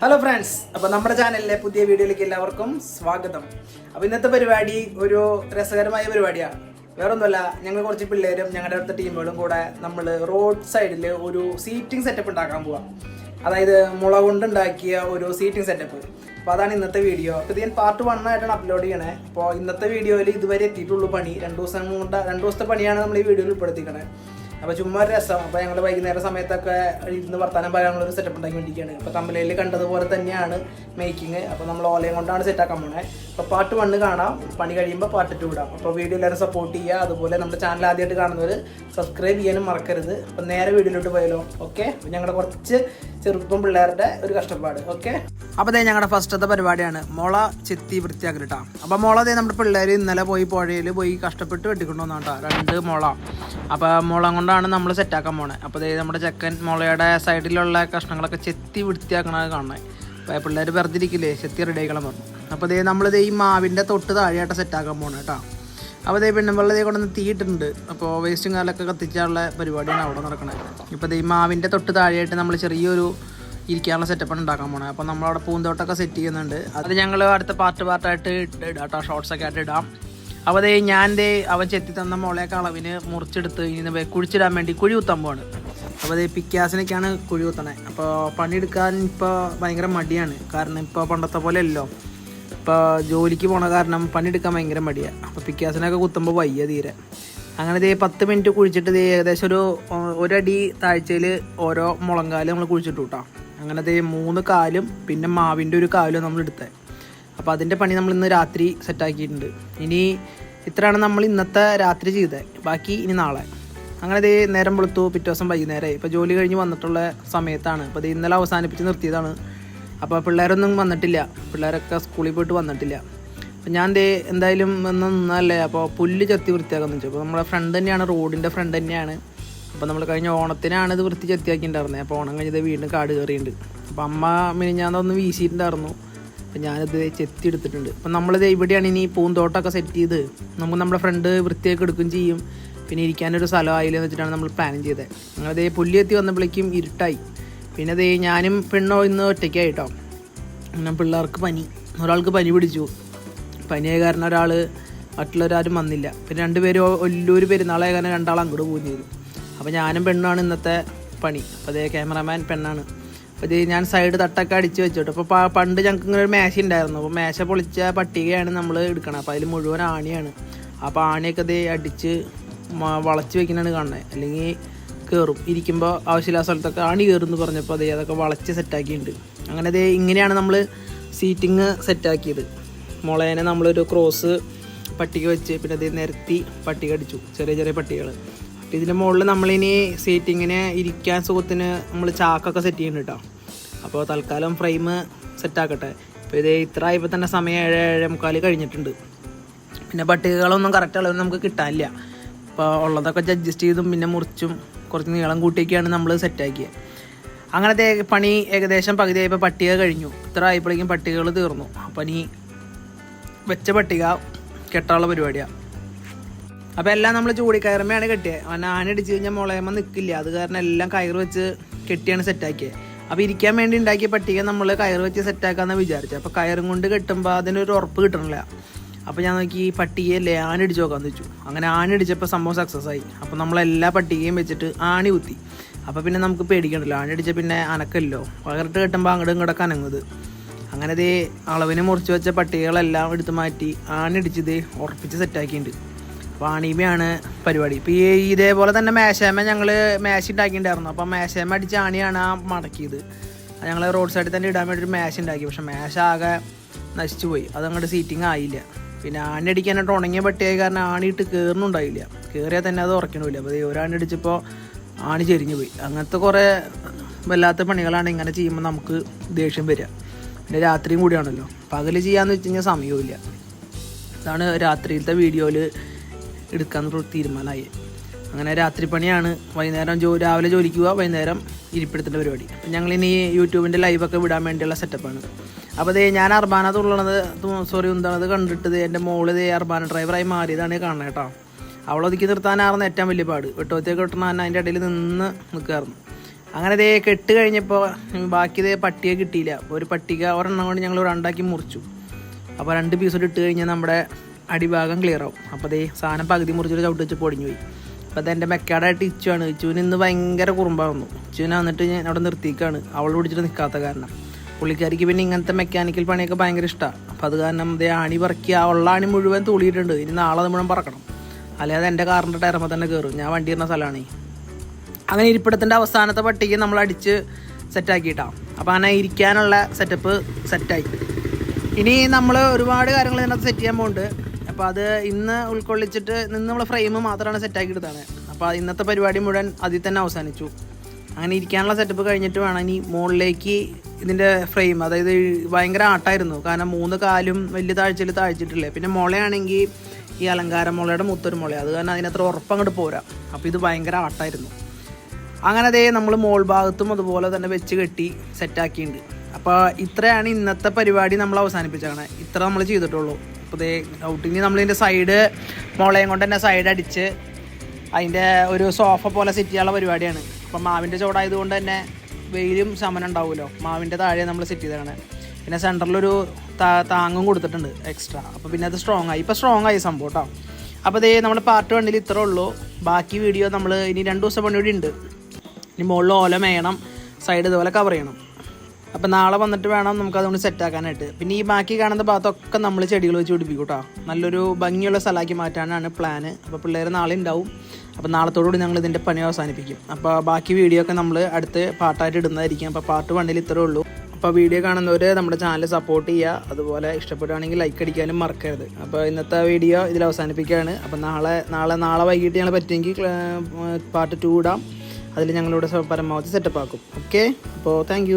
Hello friends അപ്പോൾ നമ്മുടെ ചാനലിലെ പുതിയ വീഡിയോയിലേക്ക് എല്ലാവർക്കും സ്വാഗതം. അപ്പോൾ ഇന്നത്തെ പരിപാടി ഒരു രസകരമായ പരിപാടിയാണ് വേറൊന്നുമല്ല ഞങ്ങൾ കുറച്ച് പിള്ളേരും ഞങ്ങളുടെ അടുത്ത ടീമുകളും കൂടെ നമ്മൾ റോഡ് സൈഡിൽ ഒരു സീറ്റിംഗ് സെറ്റപ്പ് ഉണ്ടാക്കാൻ പോവാം. അതായത് മുള കൊണ്ടുണ്ടാക്കിയ ഒരു സീറ്റിംഗ് സെറ്റപ്പ് അപ്പോൾ അതാണ് ഇന്നത്തെ വീഡിയോ. അപ്പോൾ ഇത് ഞാൻ പാർട്ട് വൺ ആയിട്ടാണ് അപ്ലോഡ് ചെയ്യണേ. അപ്പോൾ ഇന്നത്തെ വീഡിയോയിൽ ഇതുവരെ എത്തിയിട്ടുള്ളൂ പണി. രണ്ട് ദിവസം കൊണ്ട് രണ്ട് ദിവസത്തെ പണിയാണ് നമ്മൾ ഈ വീഡിയോയിൽ ഉൾപ്പെടുത്തിക്കണേ അപ്പോൾ ചുമ്മാ ഒരു രസം. അപ്പോൾ ഞങ്ങൾ വൈകുന്നേരം സമയത്തൊക്കെ ഇരുന്ന് വർത്താനം പറയാനുള്ള ഒരു സെറ്റപ്പ് ഉണ്ടാക്കി വേണ്ടിയിരിക്കുകയാണ് അപ്പോൾ തമ്മിലയിൽ കണ്ടതുപോലെ തന്നെയാണ് മേക്കിംഗ് അപ്പോൾ നമ്മൾ ഓലയും കൊണ്ടാണ് സെറ്റാക്കാൻ പോണേ. അപ്പോൾ പാർട്ട് വണ്ണ് കാണാം. പണി കഴിയുമ്പോൾ പാർട്ട് ടു ഇടാം. അപ്പോൾ വീഡിയോ എല്ലാവരും സപ്പോർട്ട് ചെയ്യുക. അതുപോലെ നമ്മുടെ ചാനൽ ആദ്യമായിട്ട് കാണുന്നവർ സബ്സ്ക്രൈബ് ചെയ്യാനും മറക്കരുത്. അപ്പോൾ നേരെ വീഡിയോയിലോട്ട് പോയാലോ? ഓക്കെ ഞങ്ങളുടെ കുറച്ച് ചെറുപ്പം പിള്ളേരുടെ ഒരു കഷ്ടപ്പാട്. ഓക്കെ അപ്പോൾ അതേ ഞങ്ങളുടെ ഫസ്റ്റത്തെ പരിപാടിയാണ്. മുള ചെത്തി വൃത്തിയാക്കലിട്ടാ അപ്പോൾ മുള അതേ നമ്മുടെ പിള്ളേർ ഇന്നലെ പോയി പുഴയിൽ പോയി കഷ്ടപ്പെട്ട് വെട്ടിക്കൊണ്ടുവന്നാട്ടാ രണ്ട് മുള. അപ്പോൾ മുളം കൊണ്ടാണ് നമ്മൾ സെറ്റാക്കാൻ പോണേ. അപ്പോൾ ദേ നമ്മുടെ ചെക്കൻ മുളയുടെ സൈഡിലുള്ള കഷ്ണങ്ങളൊക്കെ ചെത്തി വൃത്തിയാക്കണത് കാണണേ. അപ്പോൾ പിള്ളേർ വെറുതിരിക്കില്ലേ? ചെത്തി റെഡി ആക്കണം പറഞ്ഞു. അപ്പോൾ ദേ നമ്മളിത് ഈ മാവിന്റെ തൊട്ട് താഴെയായിട്ട് സെറ്റാക്കാൻ പോണേ കേട്ടോ അപ്പോൾ ദേ പെണ്ണുമ്പിള്ള ദേ കൊണ്ടുവന്ന് തീയിട്ടുണ്ട് അപ്പോൾ വേസ്റ്റും കാലൊക്കെ കത്തിച്ചാനുള്ള പരിപാടിയാണ് അവിടെ നടക്കുന്നത് ഇപ്പോൾ ഈ മാവിന്റെ തൊട്ട് താഴെയായിട്ട് നമ്മൾ ചെറിയൊരു ഇരിക്കാനുള്ള സെറ്റപ്പാണ് ഉണ്ടാക്കാൻ പോണത് അപ്പോൾ നമ്മളവിടെ പൂന്തോട്ടമൊക്കെ സെറ്റ് ചെയ്യുന്നുണ്ട്. അത് ഞങ്ങൾ അടുത്ത പാർട്ട് പാർട്ടായിട്ട് ഇടാം കേട്ടോ ഷോർട്സൊക്കെ ആയിട്ട് ഇടാം. അപ്പോൾ അതേ ഞാൻ ദേ അവൻ ചെത്തി തന്ന മുളയൊക്കെ അളവിന് മുറിച്ചെടുത്ത് ഇനി കുഴിച്ചിടാൻ വേണ്ടി കുഴി കുത്താൻ പോവാണ്. അപ്പോൾ അതേ പിക്കാസിനൊക്കെയാണ് കുഴി കുത്തണേ. അപ്പോൾ പണിയെടുക്കാൻ ഇപ്പോൾ ഭയങ്കര മടിയാണ്. കാരണം ഇപ്പോൾ പണ്ടത്തെ പോലെ അല്ലല്ലോ ഇപ്പോൾ ജോലിക്ക് പോണ കാരണം പണിയെടുക്കാൻ ഭയങ്കര മടിയാണ് അപ്പോൾ പിക്കാസിനൊക്കെ കുത്തുമ്പോൾ വയ്യ തീരെ. അങ്ങനെ ഇതേ പത്ത് മിനിറ്റ് കുഴിച്ചിട്ട് ദേ ഏകദേശം ഒരു ഒരടി താഴ്ചയിൽ ഓരോ മുളങ്കാലും നമ്മൾ കുഴിച്ചിട്ടു കേട്ടോ അങ്ങനെ ദേ മൂന്ന് കാലും പിന്നെ മാവിന്റെ ഒരു കാലും നമ്മൾ എടുത്തത് അപ്പോൾ അതിന്റെ പണി നമ്മൾ ഇന്ന് രാത്രി സെറ്റാക്കിയിട്ടുണ്ട് ഇനി ഇത്രയാണ് നമ്മൾ ഇന്നത്തെ രാത്രി ചെയ്തത്. ബാക്കി ഇനി നാളെ. അങ്ങനെ ദേ നേരം വെളുത്തു പിറ്റേ ദിവസം വൈകുന്നേരമായി ഇപ്പോൾ ജോലി കഴിഞ്ഞ് വന്നിട്ടുള്ള സമയത്താണ്. അപ്പോൾ ഇത് ഇന്നലെ അവസാനിപ്പിച്ച് നിർത്തിയതാണ്. അപ്പോൾ പിള്ളേരൊന്നും വന്നിട്ടില്ല. പിള്ളേരൊക്കെ സ്കൂളിൽ പോയിട്ട് വന്നിട്ടില്ല. അപ്പോൾ ഞാൻ ദേ എന്തായാലും ഒന്ന് നിന്നല്ലേ? അപ്പോൾ പുല്ല് ചെത്തി വൃത്തിയാക്കാന്ന് വെച്ചു അപ്പോൾ നമ്മുടെ ഫ്രണ്ട് തന്നെയാണ് റോഡിന്റെ ഫ്രണ്ട് തന്നെയാണ്. അപ്പോൾ നമ്മൾ കഴിഞ്ഞ ഓണത്തിനാണ് ഇത് വൃത്തി ചെത്തിയാക്കിയിട്ടുണ്ടായിരുന്നത് അപ്പോൾ ഓണം കഴിഞ്ഞത് വീണ്ടും കാട് കയറിയിട്ടുണ്ട് അപ്പോൾ അമ്മ മിനിഞ്ഞാന്നൊന്ന് വീശിയിട്ടുണ്ടായിരുന്നു. അപ്പം ഞാനത് ചെത്തി എടുത്തിട്ടുണ്ട് അപ്പം നമ്മളിത് ഇവിടെയാണ് ഇനി പൂന്തോട്ടമൊക്കെ സെറ്റ് ചെയ്ത് നമുക്ക് നമ്മുടെ ഫ്രണ്ട് വൃത്തിയൊക്കെ എടുക്കുകയും ചെയ്യും. പിന്നെ ഇരിക്കാനൊരു സ്ഥലം ആയില്ലെന്ന് വെച്ചിട്ടാണ് നമ്മൾ പ്ലാൻ ചെയ്തത്. ഞങ്ങളിത് പുല്ലി എത്തി വന്നപ്പോഴേക്കും ഇരുട്ടായി. പിന്നെ അതേ ഞാനും പെണ്ണോ ഇന്ന് ഒറ്റയ്ക്കായിട്ടോ. പിന്നെ പിള്ളേർക്ക് പനി. ഒരാൾക്ക് പനി പിടിച്ചു. പനിയായ കാരണം ഒരാൾ മറ്റുള്ളവരാരും വന്നില്ല. പിന്നെ രണ്ടുപേരും വലിയൊരു പെരുന്നാളായ കാരണം രണ്ടാൾ അങ്ങോട്ട് പോകുകയും ചെയ്തു. അപ്പോൾ ഞാനും പെണ്ണാണ് ഇന്നത്തെ പണി. അപ്പോൾ അതേ ക്യാമറാമാൻ പെണ്ണാണ്. അപ്പോൾ ഇത് ഞാൻ സൈഡ് തട്ടൊക്കെ അടിച്ച് വെച്ചിട്ട്. അപ്പോൾ പണ്ട് ഞങ്ങൾക്ക് ഇങ്ങനെ ഒരു മേശ ഉണ്ടായിരുന്നു അപ്പോൾ മേശ പൊളിച്ച പട്ടികയാണ് നമ്മൾ എടുക്കണം. അപ്പോൾ അതിൽ മുഴുവൻ ആണിയാണ്. അപ്പോൾ ആണിയൊക്കെ ഇത് അടിച്ച് വളച്ച് വെക്കുന്നതാണ് കാണുന്നത് അല്ലെങ്കിൽ കയറും ഇരിക്കുമ്പോൾ ആവശ്യമില്ലാത്ത സ്ഥലത്തൊക്കെ ആണി കയറും എന്ന് പറഞ്ഞപ്പോൾ അതേ അതൊക്കെ വളച്ച് സെറ്റാക്കിയിട്ടുണ്ട് അങ്ങനെ അതേ ഇങ്ങനെയാണ് നമ്മൾ സീറ്റിങ് സെറ്റാക്കിയത് മുളേനെ നമ്മളൊരു ക്രോസ് പട്ടിക വെച്ച് പിന്നെ അതേ നിരത്തി പട്ടിക അടിച്ചു. ചെറിയ ചെറിയ പട്ടികൾ ഇതിന്റെ മുകളിൽ നമ്മളിനി സീറ്റിങ്ങിന് ഇരിക്കാൻ സുഖത്തിന് നമ്മൾ ചാക്കൊക്കെ സെറ്റ് ചെയ്യുന്നുണ്ട് കേട്ടോ അപ്പോൾ തൽക്കാലം ഫ്രെയിം സെറ്റാക്കട്ടെ അപ്പോൾ ഇത് ഇത്ര ആയപ്പോൾ തന്നെ സമയം ഏഴ് ഏഴേ മുക്കാൽ കഴിഞ്ഞിട്ടുണ്ട്. പിന്നെ പട്ടികകളൊന്നും കറക്റ്റ് അളവിൽ നമുക്ക് കിട്ടാനില്ല. അപ്പോൾ ഉള്ളതൊക്കെ അഡ്ജസ്റ്റ് ചെയ്തും പിന്നെ മുറിച്ചും കുറച്ച് നീളം കൂട്ടിയൊക്കെയാണ് നമ്മൾ സെറ്റാക്കിയത് അങ്ങനത്തെ പണി ഏകദേശം പകുതി ആയപ്പോൾ പട്ടിക കഴിഞ്ഞു. ഇത്ര ആയപ്പോഴേക്കും പട്ടികകൾ തീർന്നു. അപ്പം ഇനി വെച്ച പട്ടിക കെട്ടാനുള്ള പരിപാടിയാണ് അപ്പോൾ എല്ലാം നമ്മൾ ചൂടിക്കയറുമ്പോഴാണ് കെട്ടിയത് അവൻ ആനടിച്ച് കഴിഞ്ഞാൽ മുളയമ്മ നിൽക്കില്ല അത് കാരണം എല്ലാം കയർ വെച്ച് കെട്ടിയാണ് സെറ്റാക്കിയത് അപ്പോൾ ഇരിക്കാൻ വേണ്ടി ഉണ്ടാക്കിയ പട്ടിക നമ്മൾ കയർ വെച്ച് സെറ്റാക്കാമെന്ന് വിചാരിച്ചു. അപ്പോൾ കയറും കൊണ്ട് കെട്ടുമ്പോൾ അതിനൊരു ഉറപ്പ് കിട്ടണില്ല. അപ്പോൾ ഞാൻ നോക്കി ഈ പട്ടികയല്ലേ ആനടിച്ച് നോക്കാമെന്ന് വെച്ചു. അങ്ങനെ ആനടിച്ചപ്പോൾ സംഭവം സക്സസ് ആയി. അപ്പോൾ നമ്മൾ എല്ലാ പട്ടികയും വെച്ചിട്ട് ആണി കുത്തി. അപ്പോൾ പിന്നെ നമുക്ക് പേടിക്കണ്ടല്ലോ. ആനടിച്ച പിന്നെ അനക്കല്ലോ. പകർട്ട് കെട്ടുമ്പോൾ അങ്ങോട്ടും ഇങ്ങോട്ടൊക്കെ അനങ്ങുന്നത്. അങ്ങനെ ദേ അളവിന് മുറിച്ച് വെച്ച പട്ടികകളെല്ലാം എടുത്തു മാറ്റി ആണിടിച്ചത് ഉറപ്പിച്ച് സെറ്റാക്കിയിട്ടുണ്ട് ആണിമയാണ് പരിപാടി. ഇപ്പോൾ ഈ ഇതേപോലെ തന്നെ മേശേമ ഞങ്ങൾ മേശ ഉണ്ടാക്കിയിട്ടുണ്ടായിരുന്നു അപ്പോൾ മേശേമ അടിച്ച് ആണിയാണ് ആ മടക്കിയത്. ഞങ്ങൾ റോഡ് സൈഡിൽ തന്നെ ഇടാൻ വേണ്ടി ഒരു മേശ ഉണ്ടാക്കി പക്ഷെ മേശ ആകെ നശിച്ചു പോയി. അത് അങ്ങോട്ട് സീറ്റിംഗ് ആയില്ല. പിന്നെ ആണി അടിക്കാനായിട്ട് ഉണങ്ങിയ പട്ടിയായി കാരണം ആണി ഇട്ട് കയറുന്നുണ്ടായില്ല കയറിയാൽ തന്നെ അത് ഉറക്കണില്ല. അപ്പോൾ ഒരു ആണി അടിച്ചപ്പോൾ ആണി ചെരിഞ്ഞു പോയി. അങ്ങനത്തെ കുറേ വല്ലാത്ത പണികളാണ് ഇങ്ങനെ ചെയ്യുമ്പോൾ നമുക്ക് ദേഷ്യം വരിക പിന്നെ രാത്രിയും കൂടിയാണല്ലോ. പകൽ ചെയ്യാമെന്ന് വെച്ച് കഴിഞ്ഞാൽ സമയവും ഇതാണ് രാത്രിയിലത്തെ വീഡിയോയിൽ എടുക്കാന്ന് തീരുമാനമായി. അങ്ങനെ രാത്രി പണിയാണ് വൈകുന്നേരം ജോ രാവിലെ ജോലിക്ക് പോവുക വൈകുന്നേരം ഇരിപ്പിടത്തിന്റെ പരിപാടി. അപ്പം ഞങ്ങൾ ഇനി യൂട്യൂബിന്റെ ലൈവൊക്കെ വിടാൻ വേണ്ടിയുള്ള സെറ്റപ്പാണ്. അപ്പോൾ ദേ ഞാൻ അർബാന തുള്ളണത് സോറി ഉന്തണത് കണ്ടിട്ട് എന്റെ മോൾ ദേ അർബാന ഡ്രൈവറായി മാറിയതാണ് കാണുന്നത് കേട്ടോ. അവളൊതുക്കി നിർത്താനായിരുന്നു ഏറ്റവും വലിയ പാട്. വെട്ടോത്തേക്ക് കിട്ടണ അതിന്റെ ഇടയിൽ നിന്ന് നിൽക്കുമായിരുന്നു അങ്ങനെ ഇതേ കെട്ട് കഴിഞ്ഞപ്പോൾ ബാക്കി ഇതേ പട്ടിയെ കിട്ടിയില്ല. ഒരു പട്ടിക ഒരെണ്ണം കൊണ്ട് ഞങ്ങൾ രണ്ടാക്കി മുറിച്ചു. അപ്പോൾ രണ്ട് പീസോട് ഇട്ട് കഴിഞ്ഞാൽ നമ്മുടെ അടിഭാഗം ക്ലിയർ ആവും. അപ്പോൾ അതേ സാധനം പകുതി മുറിച്ചൊരു ചവിട്ട് വെച്ച് പൊടിഞ്ഞു പോയി. അപ്പോൾ അത് എന്റെ മെക്കാടായിട്ട് ഇച്ചുവാണ് ഇച്ചുവിന് ഇന്ന് ഭയങ്കര കുറുമ്പാവുന്നു. ഇച്ചുവിനെ വന്നിട്ട് ഞാൻ അവിടെ നിർത്തിക്കാണ്. അവൾ പിടിച്ചിട്ട് നിൽക്കാത്ത കാരണം. പുള്ളിക്കാരിക്ക് പിന്നെ ഇങ്ങനത്തെ മെക്കാനിക്കൽ പണിയൊക്കെ ഭയങ്കര ഇഷ്ടമാണ് അപ്പോൾ അത് കാരണം ദേ ആണി പറക്കുക ഉള്ള ആണി മുഴുവൻ തൂളിയിട്ടുണ്ട്. ഇനി നാളെ നമ്മൾ പറക്കണം. അല്ലാതെ എന്റെ കാറിന്റെ ടയറുമ്പോൾ തന്നെ കയറും ഞാൻ വണ്ടി ഇരുന്ന സ്ഥലമാണ്. അങ്ങനെ ഇരിപ്പിടത്തിന്റെ അവസാനത്തെ പട്ടിക നമ്മൾ അടിച്ച് സെറ്റാക്കിയിട്ടാണ് അപ്പോൾ അങ്ങനെ ഇരിക്കാനുള്ള സെറ്റപ്പ് സെറ്റായി ഇനി നമ്മൾ ഒരുപാട് കാര്യങ്ങൾ ഇതിനകത്ത് സെറ്റ് ചെയ്യാൻ പോകുന്നുണ്ട് അപ്പോൾ അത് ഇന്ന് ഉൾക്കൊള്ളിച്ചിട്ട് നിന്ന് നമ്മൾ ഫ്രെയിം മാത്രമാണ് സെറ്റാക്കി എടുത്താണ് അപ്പോൾ ഇന്നത്തെ പരിപാടി മുഴുവൻ അതിൽ തന്നെ അവസാനിച്ചു. അങ്ങനെ ഇരിക്കാനുള്ള സെറ്റപ്പ് കഴിഞ്ഞിട്ട് വേണം ഇനി മുകളിലേക്ക് ഇതിന്റെ ഫ്രെയിം അതായത് ഭയങ്കര ആട്ടായിരുന്നു. കാരണം മൂന്ന് കാലും വലിയ താഴ്ചയിൽ താഴ്ചിട്ടില്ലേ പിന്നെ മുളയാണെങ്കിൽ ഈ അലങ്കാര മുളയുടെ മുത്തൊരു മുള അത് കാരണം അതിനത്ര ഉറപ്പങ്ങോട്ട് പോരാ. അപ്പോൾ ഇത് ഭയങ്കര ആട്ടായിരുന്നു. അങ്ങനെ അതേ നമ്മൾ മോൾ ഭാഗത്തും അതുപോലെ തന്നെ വെച്ച് കെട്ടി സെറ്റാക്കിയിട്ടുണ്ട് അപ്പോൾ ഇത്രയാണ് ഇന്നത്തെ പരിപാടി നമ്മൾ അവസാനിപ്പിച്ചാണ് ഇത്ര നമ്മൾ ചെയ്തിട്ടുള്ളൂ. അപ്പോൾ ദേ ഔട്ടിങ് നമ്മളിതിന്റെ സൈഡ് മുളയും കൊണ്ട് തന്നെ സൈഡ് അടിച്ച് അതിന്റെ ഒരു സോഫ പോലെ സെറ്റ് ചെയ്യാനുള്ള പരിപാടിയാണ്. അപ്പം മാവിന്റെ ചോടായതുകൊണ്ട് തന്നെ വെയിലും ശമനം ഉണ്ടാവുമല്ലോ മാവിന്റെ താഴെ നമ്മൾ സെറ്റ് ചെയ്തതാണ്. പിന്നെ സെന്ററിലൊരു താങ്ങും കൊടുത്തിട്ടുണ്ട് എക്സ്ട്രാ അപ്പോൾ പിന്നെ അത് സ്ട്രോങ് ആയി. ഇപ്പോൾ സ്ട്രോങ് ആയി സംഭവം കേട്ടോ അപ്പോൾ ദേ നമ്മുടെ പാർട്ട് വണ്ണിൽ ഇത്രേ ഉള്ളൂ. ബാക്കി വീഡിയോ നമ്മൾ ഇനി രണ്ട് ദിവസം പണി കൂടി ഉണ്ട്. ഇനി മുകളിൽ ഓല മേയണം സൈഡ് ഇതുപോലെ കവർ ചെയ്യണം. അപ്പം നാളെ വന്നിട്ട് വേണം നമുക്ക് അതുകൊണ്ട് സെറ്റ് ആക്കാനായിട്ട്. പിന്നെ ഈ ബാക്കി കാണുന്ന ഭാഗത്തൊക്കെ നമ്മൾ ചെടികൾ വെച്ച് പിടിപ്പിക്കും കേട്ടോ നല്ലൊരു ഭംഗിയുള്ള സ്ഥലമാക്കി മാറ്റാനാണ് പ്ലാന് അപ്പോൾ പിള്ളേർ നാളെ ഉണ്ടാവും അപ്പോൾ നാളത്തോടുകൂടി ഞങ്ങൾ ഇതിന്റെ പണി അവസാനിപ്പിക്കും. അപ്പോൾ ബാക്കി വീഡിയോ ഒക്കെ നമ്മൾ അടുത്ത് പാട്ടായിട്ട് ഇടുന്നതായിരിക്കും. അപ്പോൾ പാർട്ട് വണ്ണിൽ ഇത്രേ ഉള്ളൂ. അപ്പോൾ വീഡിയോ കാണുന്നവർ നമ്മുടെ ചാനൽ സപ്പോർട്ട് ചെയ്യുക അതുപോലെ ഇഷ്ടപ്പെടുകയാണെങ്കിൽ ലൈക്ക് അടിക്കാനും മറക്കരുത്. അപ്പോൾ ഇന്നത്തെ വീഡിയോ ഇതിൽ അവസാനിപ്പിക്കുകയാണ്. അപ്പോൾ നാളെ നാളെ നാളെ വൈകിട്ട് ഞങ്ങൾ പറ്റുമെങ്കിൽ പാർട്ട് ടു ഇടാം. അതിൽ ഞങ്ങളിവിടെ പരമാവധി സെറ്റപ്പ് ആക്കും. ഓക്കെ അപ്പോൾ താങ്ക്